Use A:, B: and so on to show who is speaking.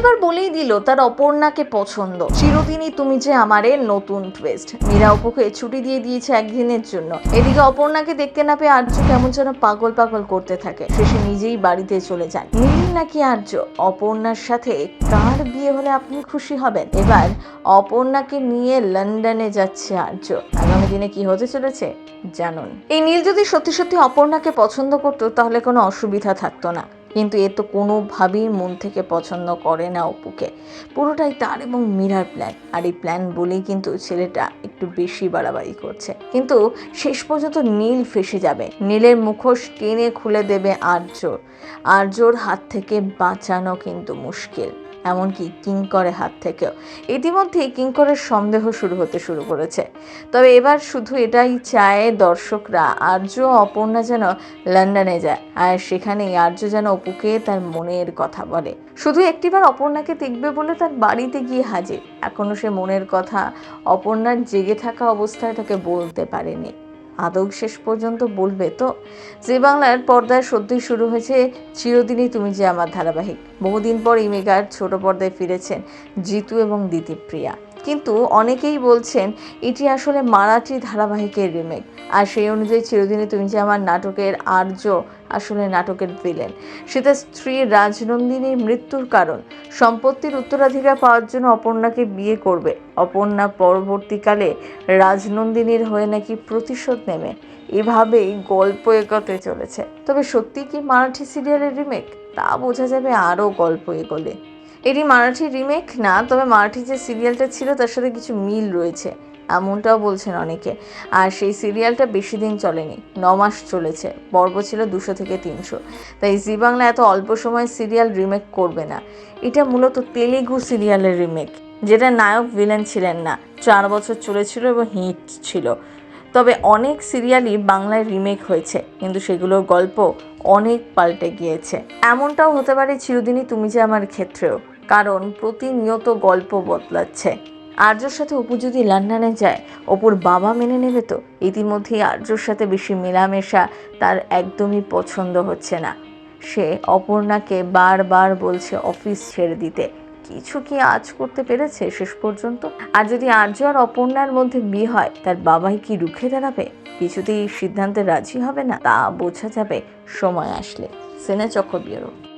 A: এবার বলেই দিল তার অপর্ণাকে পছন্দ। চিরদিনই তুমি যে আমারে নতুন টুইস্ট মীরা অপুকে ছুটি দিয়ে দিয়েছে একদিনের জন্য। এদিকে অপর্ণাকে দেখতে না পেয়ে আর্য কেমন যেন পাগল পাগল করতে থাকে। শেষে নিজেই বাড়িতে চলে যান নীল নাকি আর্য? অপর্ণার সাথে কার বিয়ে হলে আপনি খুশি হবেন? এবার অপর্ণাকে নিয়ে লন্ডনে যাচ্ছে আর্য। আগামী দিনে কি হতে চলেছে? জানুন। এই নীল যদি সত্যি সত্যি অপর্ণাকে পছন্দ করতো, তাহলে কোনো অসুবিধা থাকতো না। কিন্তু এ তো কোনোভাবেই মন থেকে পছন্দ করে না অপুকে। পুরোটাই তার এবং মীরার প্ল্যান আর এই প্ল্যান বলেই কিন্তু ছেলেটা একটু বেশি বাড়াবাড়ি করছে। কিন্তু শেষ পর্যন্ত নীল ফেসে যাবে। নীলের মুখোশ টেনে খুলে দেবে আর্য আর্যর হাত থেকে বাঁচানো কিন্তু মুশকিল। এমনকি কিঙ্করের হাত থেকেও। ইতিমধ্যেই কিঙ্করের সন্দেহ শুরু হতে শুরু করেছে। তবে এবার শুধু এটাই চায় দর্শকরা, আর্য অপর্ণা যেন লন্ডনে যায়, আর সেখানেই আর্য যেন অপুকে তার মনের কথা বলে। শুধু একটিবার অপর্ণাকে দেখবে বলে তার বাড়িতে গিয়ে হাজির। এখনও সে মনের কথা অপর্ণার জেগে থাকা অবস্থায় তাকে বলতে পারেনি। আদৌ শেষ পর্যন্ত বলবে? তো যে বাংলার পর্দায় সত্যিই শুরু হয়েছে চিরদিনই তুমি যে আমার ধারাবাহিক। বহুদিন পর ইমেগার ছোট পর্দায় ফিরেছেন জিতু এবং দিতিপ্রিয়া। কিন্তু অনেকেই বলছেন, এটি আসলে মারাঠি ধারাবাহিকের রিমেক আর সেই অনুযায়ী চিরদিনে তুমি যে আমার নাটকের আর্য আসলে নাটকের ভিলেন সে তার স্ত্রী রাজনন্দিনীর মৃত্যুর কারণ। সম্পত্তির উত্তরাধিকার পাওয়ার জন্য অপর্ণাকে বিয়ে করবে। অপর্ণা পরবর্তীকালে রাজনন্দিনীর হয়ে নাকি প্রতিশোধ নেবে। এভাবেই গল্প এগোতে চলেছে। তবে সত্যি কি মারাঠি সিরিয়ালের রিমেক তা বোঝা যাবে আরও গল্প এগোলে। এটি মারাঠি রিমেক না, তবে মারাঠি যে সিরিয়ালটা ছিল তার সাথে কিছু মিল রয়েছে। এমনটাও বলছেন অনেকে। আর সেই সিরিয়ালটা বেশি দিন চলেনি, ন মাস চলেছে, পর্ব ছিল দুশো থেকে তিনশো। তাই জি বাংলা এত অল্প সময় সিরিয়াল রিমেক করবে না। এটা মূলত তেলেগু সিরিয়ালের রিমেক যেটা নায়ক ভিলেন ছিলেন না। চার বছর চলেছিল এবং হিট ছিল। তবে অনেক সিরিয়ালই বাংলায় রিমেক হয়েছে, কিন্তু সেগুলোর গল্প অনেক পাল্টে গিয়েছে। এমনটাও হতে পারে চিরদিনই তুমি যে আমার ক্ষেত্রেও, কারণ প্রতিনিয়ত গল্প বদলাচ্ছে। আর্যর সাথে অপু যদি লন্ডনে যায়, অপুর বাবা মেনে নেবে তো? ইতিমধ্যেই আর্যর সাথে বেশি মেলামেশা তার একদমই পছন্দ হচ্ছে না। সে অপর্ণাকে বারবার বলছে অফিস ছেড়ে দিতে। কিছু কি আজ করতে পেরেছে শেষ পর্যন্ত? আর যদি আর্য আর অপর্ণার মধ্যে বিয়ে হয়, তার বাবাই কি রুখে দাঁড়াবে? কিছুতেই সিদ্ধান্তে রাজি হবে না, তা বোঝা যাবে সময় আসলে। সেনা চক্র বিয়েরও